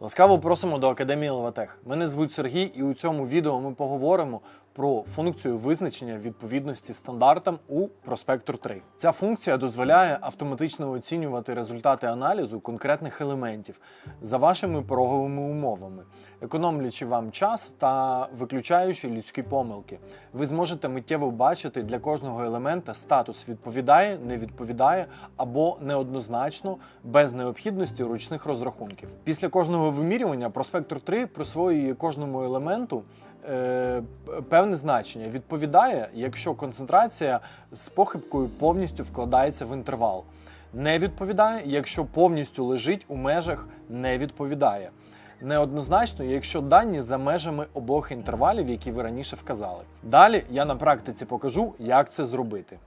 Ласкаво просимо до Академії Лаватех. Мене звуть Сергій, і у цьому відео ми поговоримо про функцію визначення відповідності стандартам у Prospector 3. Ця функція дозволяє автоматично оцінювати результати аналізу конкретних елементів за вашими пороговими умовами, економлячи вам час та виключаючи людські помилки. Ви зможете миттєво бачити для кожного елемента статус відповідає, не відповідає або неоднозначно без необхідності ручних розрахунків. Після кожного вимірювання Prospector 3 присвоює кожному елементу е, певне значення. Відповідає, якщо концентрація з похибкою повністю вкладається в інтервал. Не відповідає, якщо повністю лежить у межах не відповідає. Неоднозначно, якщо дані за межами обох інтервалів, які ви раніше вказали. Далі я на практиці покажу, як це зробити.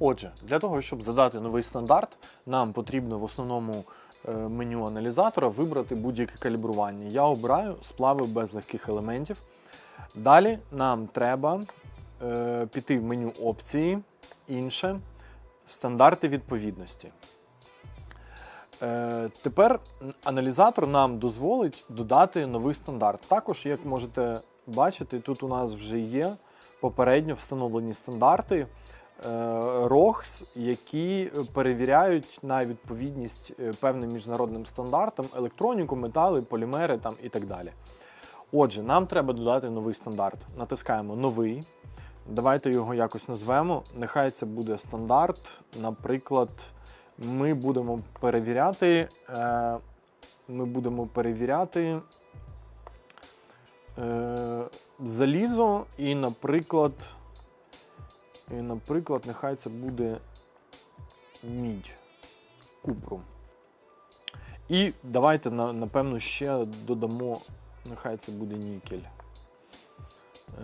Отже, для того, щоб задати новий стандарт, нам потрібно в основному меню аналізатора вибрати будь-яке калібрування. Я обираю сплави без легких елементів. Далі нам треба е, піти в меню опції, інше, стандарти відповідності. Е, тепер аналізатор нам дозволить додати новий стандарт. Також, як можете бачити, тут у нас вже є попередньо встановлені стандарти. Е, ROHS, які перевіряють на відповідність е, певним міжнародним стандартам електроніку, метали, полімери там, і так далі. Отже, нам треба додати новий стандарт. Натискаємо новий. Давайте його якось назвемо. Нехай це буде стандарт. Наприклад, ми будемо перевіряти. Е, ми будемо перевіряти залізо і, наприклад, і, наприклад, нехай це буде мідь, купру. І давайте, напевно, ще додамо, нехай це буде нікель.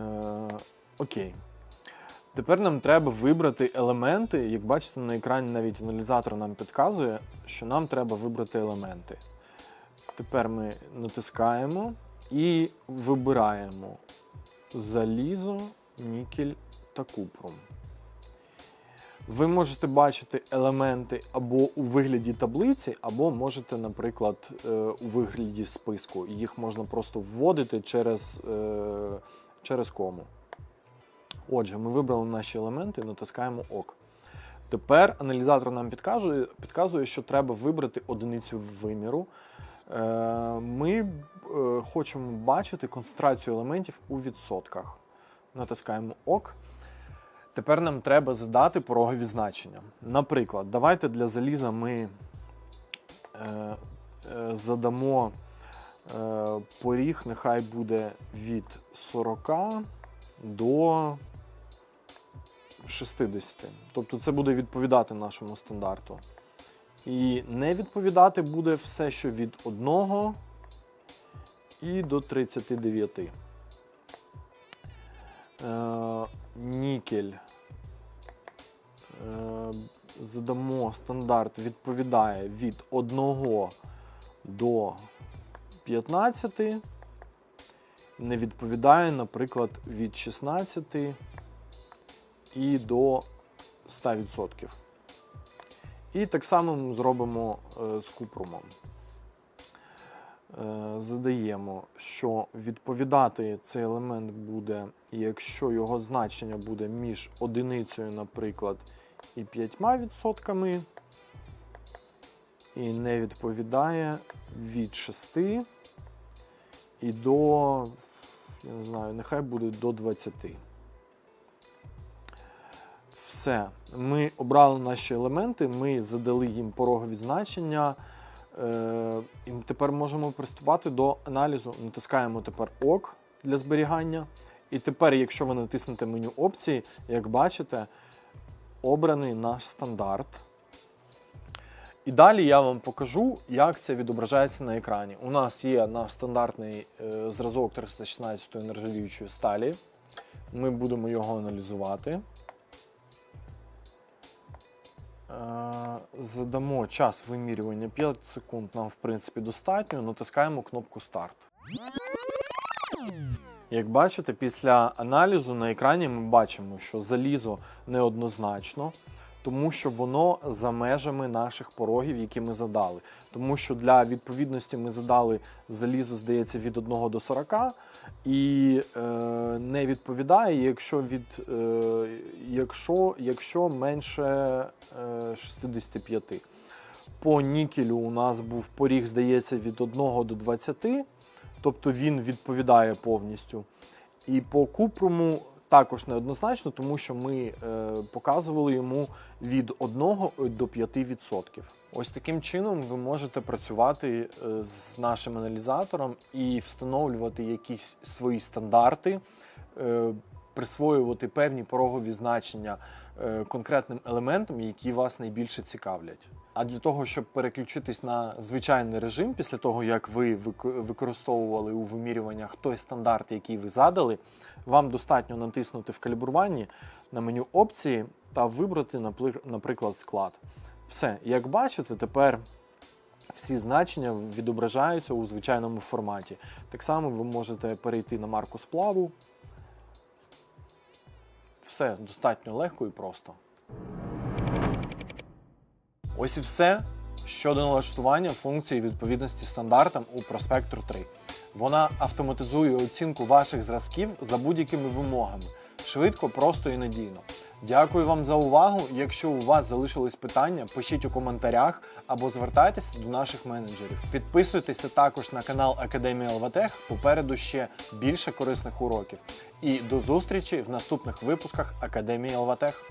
Е, окей. Тепер нам треба вибрати елементи. Як бачите, на екрані навіть аналізатор нам підказує, що нам треба вибрати елементи. Тепер ми натискаємо і вибираємо залізо, нікель та купрум. Ви можете бачити елементи або у вигляді таблиці, або можете, наприклад, е, у вигляді списку. Їх можна просто вводити через, е, через кому. Отже, ми вибрали наші елементи, натискаємо ОК. Тепер аналізатор нам підказує, підказує, що треба вибрати одиницю виміру. Е, Ми хочемо бачити концентрацію елементів у відсотках. Натискаємо ОК. Тепер нам треба задати порогові значення. Наприклад, давайте для заліза ми е, е, задамо е, поріг, нехай буде від 40 до 60. Тобто це буде відповідати нашому стандарту. І не відповідати буде все, що від 1 і до 39. Е, нікель. Е, задамо стандарт відповідає від 1 до 15. Не відповідає, наприклад, від 16 і до 100%. І так само ми зробимо е, з купрумом. Е, Задаємо, що відповідати цей елемент буде, якщо його значення буде між одиницею, наприклад, і 5%, і не відповідає від 6 і до, я не знаю, нехай буде до 20. Все. Ми обрали наші елементи, ми задали їм порогові значення. Е, і тепер можемо приступати до аналізу. Натискаємо тепер ОК для зберігання. І тепер, якщо ви натиснете меню опції, як бачите, обраний наш стандарт. І далі я вам покажу, як це відображається на екрані. У нас є наш стандартний е, зразок 316 нержавіючої сталі. Ми будемо його аналізувати. Е, Задамо час вимірювання 5 секунд, нам в принципі достатньо. Натискаємо кнопку Старт. Як бачите, після аналізу на екрані ми бачимо, що залізо неоднозначно, тому що воно за межами наших порогів, які ми задали. Тому що для відповідності ми задали залізо, здається, від 1 до 40, і е, не відповідає, якщо від е, якщо, якщо менше е, 65. По нікелю у нас був поріг, здається, від 1 до 20, тобто він відповідає повністю. І по купруму також неоднозначно, тому що ми е, показували йому від 1 до 5%. Ось таким чином ви можете працювати е, з нашим аналізатором і встановлювати якісь свої стандарти, е, присвоювати певні порогові значення конкретним елементам, які вас найбільше цікавлять. А для того, щоб переключитись на звичайний режим, після того як ви вик- використовували у вимірюваннях той стандарт, який ви задали, вам достатньо натиснути в калібруванні на меню опції та вибрати, наприклад, склад. Все, як бачите, тепер всі значення відображаються у звичайному форматі. Так само ви можете перейти на марку сплаву. Все достатньо легко і просто. Ось і все щодо налаштування функції відповідності стандартам у Prospector 3. Вона автоматизує оцінку ваших зразків за будь-якими вимогами. Швидко, просто і надійно. Дякую вам за увагу. Якщо у вас залишились питання, пишіть у коментарях або звертайтеся до наших менеджерів. Підписуйтеся також на канал Академія Лватех. Попереду ще більше корисних уроків. І до зустрічі в наступних випусках Академії ЛВТех.